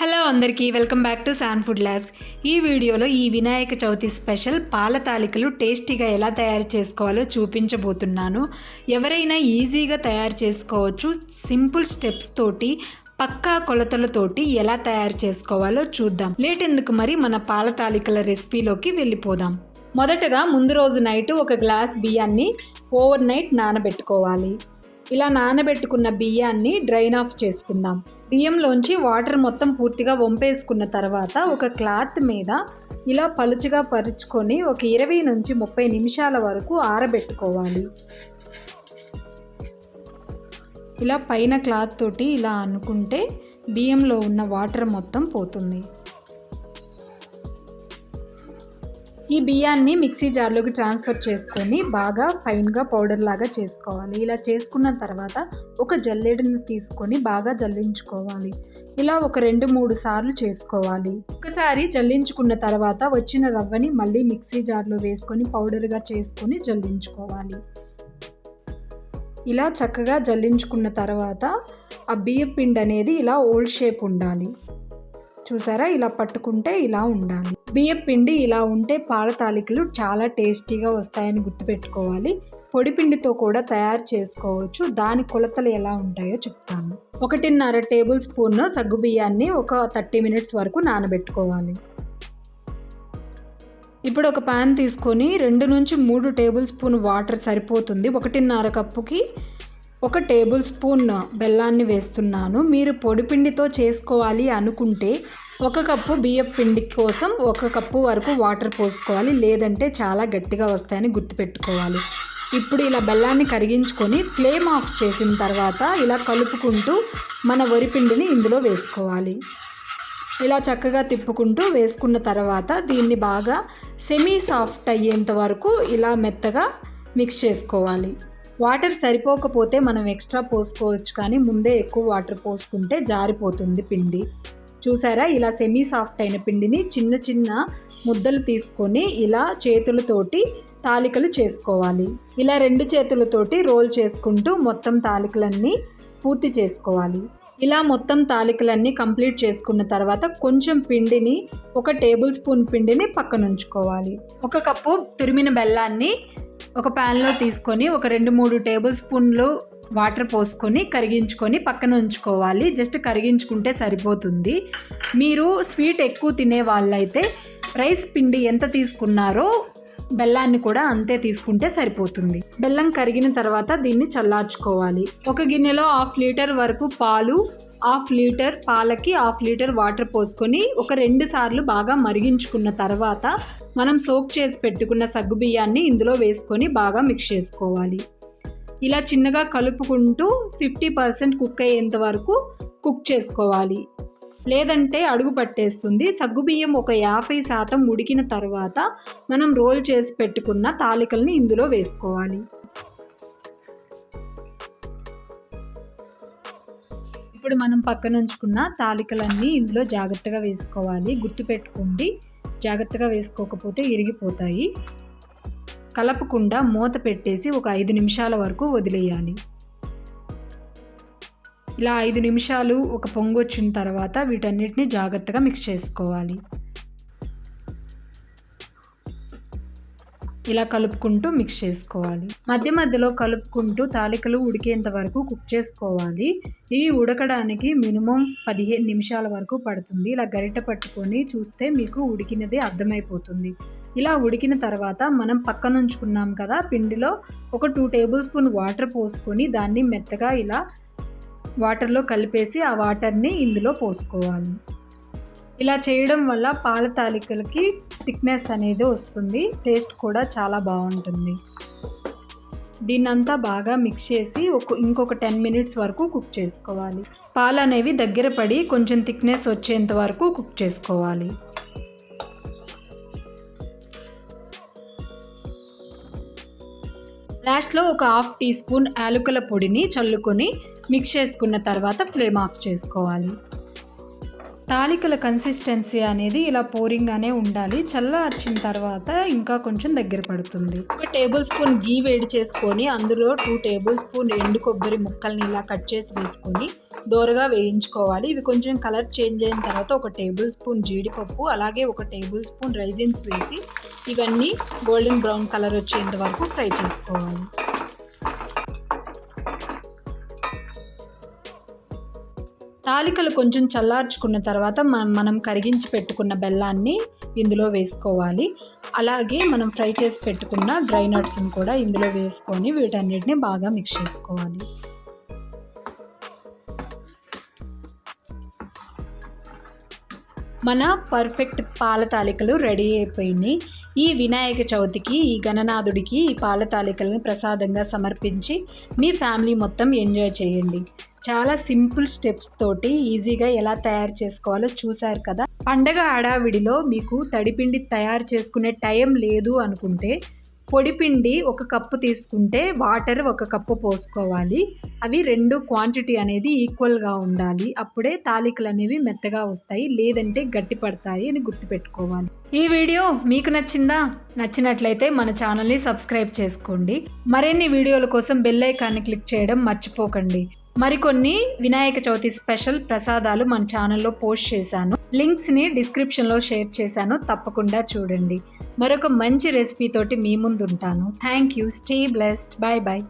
Hello అందరికీ welcome back to San Food Labs. ఈ వీడియోలో ఈ వినాయక చవితి స్పెషల్ పాల తాలికలు టేస్టీగా ఎలా తయారు చేసుకోవాలో చూపించబోతున్నాను. ఎవరైనా ఈజీగా తయారు చేసుకోవచ్చు. సింపుల్ స్టెప్స్ తోటి పక్కా కొలతలతోటి ఎలా తయారు చేసుకోవాలో చూద్దాం. లేట్ ఎందుకు మరి మన పాల తాలికల రెసిపీలోకి వెళ్ళిపోదాం. మొదటగా ముందు రోజు నైట్ ఒక గ్లాస్ బియ్యాన్ని ఓవర్ నైట్ నానబెట్టుకోవాలి. ఇలా నానబెట్టుకున్న బియ్యాన్ని డ్రైన్ ఆఫ్ చేసుకుందాం. బియ్యంలోంచి వాటర్ మొత్తం పూర్తిగా వంపేసుకున్న తర్వాత ఒక క్లాత్ మీద ఇలా పలుచగా పరుచుకొని ఒక ఇరవై నుంచి ముప్పై నిమిషాల వరకు ఆరబెట్టుకోవాలి. ఇలా పైన క్లాత్ తోటి ఇలా అనుకుంటే బియ్యంలో ఉన్న వాటర్ మొత్తం పోతుంది. ఈ బియ్యాన్ని మిక్సీ జార్లోకి ట్రాన్స్ఫర్ చేసుకొని బాగా ఫైన్గా పౌడర్ లాగా చేసుకోవాలి. ఇలా చేసుకున్న తర్వాత ఒక జల్లెడని తీసుకొని బాగా జల్లించుకోవాలి. ఇలా ఒక రెండు మూడు సార్లు చేసుకోవాలి. ఒకసారి జల్లించుకున్న తర్వాత వచ్చిన రవ్వని మళ్ళీ మిక్సీ జార్లో వేసుకొని పౌడర్గా చేసుకొని జల్లించుకోవాలి. ఇలా చక్కగా జల్లించుకున్న తర్వాత ఆ బియ్య పిండి అనేది ఇలా ఓల్డ్ షేప్ ఉండాలి. చూసారా? ఇలా పట్టుకుంటే ఇలా ఉండాలి. బియ్యం పిండి ఇలా ఉంటే పాల తాలికలు చాలా టేస్టీగా వస్తాయని గుర్తుపెట్టుకోవాలి. పొడి పిండితో కూడా తయారు చేసుకోవచ్చు. దాని కొలతలు ఎలా ఉంటాయో చెప్తాను. ఒకటిన్నర టేబుల్ స్పూన్ సగ్గు బియ్యాన్ని ఒక థర్టీ మినిట్స్ వరకు నానబెట్టుకోవాలి. ఇప్పుడు ఒక ప్యాన్ తీసుకొని రెండు నుంచి మూడు టేబుల్ స్పూన్ వాటర్ సరిపోతుంది. ఒకటిన్నర కప్పుకి ఒక టేబుల్ స్పూన్ బెల్లాన్ని వేస్తున్నాను. మీరు పొడి పిండితో చేసుకోవాలి అనుకుంటే ఒక కప్పు బియ్యం పిండి కోసం ఒక కప్పు వరకు వాటర్ పోసుకోవాలి. లేదంటే చాలా గట్టిగా వస్తాయని గుర్తుపెట్టుకోవాలి. ఇప్పుడు ఇలా బెల్లాన్ని కరిగించుకొని ఫ్లేమ్ ఆఫ్ చేసిన తర్వాత ఇలా కలుపుకుంటూ మన వరిపిండిని ఇందులో వేసుకోవాలి. ఇలా చక్కగా తిప్పుకుంటూ వేసుకున్న తర్వాత దీన్ని బాగా సెమీ సాఫ్ట్ అయ్యేంత వరకు ఇలా మెత్తగా మిక్స్ చేసుకోవాలి. వాటర్ సరిపోకపోతే మనం ఎక్స్ట్రా పోసుకోవచ్చు కానీ ముందే ఎక్కువ వాటర్ పోసుకుంటే జారిపోతుంది పిండి. చూసారా? ఇలా సెమీ సాఫ్ట్ అయిన పిండిని చిన్న చిన్న ముద్దలు తీసుకొని ఇలా చేతులతోటి తాలికలు చేసుకోవాలి. ఇలా రెండు చేతులతోటి రోల్ చేసుకుంటూ మొత్తం తాలికలన్నీ పూర్తి చేసుకోవాలి. ఇలా మొత్తం తాలికలన్నీ కంప్లీట్ చేసుకున్న తర్వాత కొంచెం పిండిని ఒక టేబుల్ స్పూన్ పిండిని పక్కన ఉంచుకోవాలి. ఒక కప్పు తురిమిన బెల్లాన్ని ఒక ప్యాన్లో తీసుకొని ఒక రెండు మూడు టేబుల్ స్పూన్లు వాటర్ పోసుకొని కరిగించుకొని పక్కన ఉంచుకోవాలి. జస్ట్ కరిగించుకుంటే సరిపోతుంది. మీరు స్వీట్ ఎక్కువ తినే వాళ్ళైతే రైస్ పిండి ఎంత తీసుకున్నారో బెల్లాన్ని కూడా అంతే తీసుకుంటే సరిపోతుంది. బెల్లం కరిగిన తర్వాత దీన్ని చల్లార్చుకోవాలి. ఒక గిన్నెలో హాఫ్ లీటర్ వరకు పాలు హాఫ్ లీటర్ పాలకి హాఫ్ లీటర్ వాటర్ పోసుకొని ఒక రెండు సార్లు బాగా మరిగించుకున్న తర్వాత మనం సోక్ చేసి పెట్టుకున్న సగ్గు బియ్యాన్ని ఇందులో వేసుకొని బాగా మిక్స్ చేసుకోవాలి. ఇలా చిన్నగా కలుపుకుంటూ ఫిఫ్టీ పర్సెంట్ కుక్ అయ్యేంత వరకు కుక్ చేసుకోవాలి. లేదంటే అడుగు పట్టేస్తుంది. సగ్గుబియ్యం ఒక యాభై శాతం ఉడికిన తర్వాత మనం రోల్ చేసి పెట్టుకున్న తాలికల్ని ఇందులో వేసుకోవాలి. ఇప్పుడు మనం పక్కన ఉంచుకున్న తాలికలన్నీ ఇందులో జాగ్రత్తగా వేసుకోవాలి. గుర్తుపెట్టుకోండి. జాగ్రత్తగా వేసుకోకపోతే ఇరిగిపోతాయి. కలపకుండా మూత పెట్టేసి ఒక ఐదు నిమిషాల వరకు వదిలేయాలి. ఇలా ఐదు నిమిషాలు ఒక పొంగు వచ్చిన తర్వాత వీటన్నిటిని జాగ్రత్తగా మిక్స్ చేసుకోవాలి. ఇలా కలుపుకుంటూ మిక్స్ చేసుకోవాలి. మధ్య మధ్యలో కలుపుకుంటూ తాలికలు ఉడికేంత వరకు కుక్ చేసుకోవాలి. ఇవి ఉడకడానికి మినిమం పదిహేను నిమిషాల వరకు పడుతుంది. ఇలా గరిట పట్టుకొని చూస్తే మీకు ఉడికినది అర్థమైపోతుంది. ఇలా ఉడికిన తర్వాత మనం పక్కన ఉంచుకున్నాం కదా పిండిలో ఒక టూ టేబుల్ స్పూన్ వాటర్ పోసుకొని దాన్ని మెత్తగా ఇలా వాటర్లో కలిపేసి ఆ వాటర్ని ఇందులో పోసుకోవాలి. ఇలా చేయడం వల్ల పాల తాలికలకి థిక్నెస్ అనేది వస్తుంది టేస్ట్ కూడా చాలా బాగుంటుంది. దీన్నంతా బాగా మిక్స్ చేసి ఒక ఇంకొక టెన్ మినిట్స్ వరకు కుక్ చేసుకోవాలి. పాలు అనేవి దగ్గర పడి కొంచెం థిక్నెస్ వచ్చేంత వరకు కుక్ చేసుకోవాలి. లాస్ట్లో ఒక హాఫ్ టీ స్పూన్ యాలకుల పొడిని చల్లుకొని మిక్స్ చేసుకున్న తర్వాత ఫ్లేమ్ ఆఫ్ చేసుకోవాలి. తాలికల కన్సిస్టెన్సీ అనేది ఇలా పోరింగ్గానే ఉండాలి. చల్లార్చిన తర్వాత ఇంకా కొంచెం దగ్గర పడుతుంది. ఒక టేబుల్ స్పూన్ గీ వేడి చేసుకొని అందులో టూ టేబుల్ స్పూన్ ఎండు కొబ్బరి ముక్కల్ని ఇలా కట్ చేసి వేసుకొని దోరగా వేయించుకోవాలి. ఇవి కొంచెం కలర్ చేంజ్ అయిన తర్వాత ఒక టేబుల్ స్పూన్ జీడిపప్పు అలాగే ఒక టేబుల్ స్పూన్ రైజిన్స్ వేసి ఇవన్నీ గోల్డెన్ బ్రౌన్ కలర్ వచ్చేంత వరకు ఫ్రై చేసుకోవాలి. తాలికలు కొంచెం చల్లార్చుకున్న తర్వాత మనం మనం కరిగించి పెట్టుకున్న బెల్లాన్ని ఇందులో వేసుకోవాలి. అలాగే మనం ఫ్రై చేసి పెట్టుకున్న డ్రై నట్స్ని కూడా ఇందులో వేసుకొని వీటన్నిటిని బాగా మిక్స్ చేసుకోవాలి. మన పర్ఫెక్ట్ పాల తాలికలు రెడీ అయిపోయినాయి. ఈ వినాయక చవితికి ఈ గణనాథుడికి ఈ పాల తాలికలను ప్రసాదంగా సమర్పించి మీ ఫ్యామిలీ మొత్తం ఎంజాయ్ చేయండి. చాలా సింపుల్ స్టెప్స్ తోటి ఈజీగా ఎలా తయారు చేసుకోవాలో చూశారు కదా? పండగ హడావిడిలో మీకు తడిపిండి తయారు చేసుకునే టైం లేదు అనుకుంటే పొడిపిండి ఒక కప్పు తీసుకుంటే వాటర్ ఒక కప్పు పోసుకోవాలి. అవి రెండు క్వాంటిటీ అనేది ఈక్వల్గా ఉండాలి. అప్పుడే తాలికలు అనేవి మెత్తగా వస్తాయి లేదంటే గట్టి పడతాయి అని గుర్తుపెట్టుకోవాలి. ఈ వీడియో మీకు నచ్చిందా? నచ్చినట్లయితే మన ఛానల్ని సబ్స్క్రైబ్ చేసుకోండి. మరిన్ని వీడియోల కోసం బెల్ ఐకాన్ని క్లిక్ చేయడం మర్చిపోకండి. మరికొన్ని వినాయక చవితి స్పెషల్ ప్రసాదాలు మన ఛానల్లో పోస్ట్ చేశాను. లింక్స్ని డిస్క్రిప్షన్లో షేర్ చేశాను తప్పకుండా చూడండి. మరొక మంచి రెసిపీతోటి మీ ముందు ఉంటాను thank you. Stay blessed. Bye bye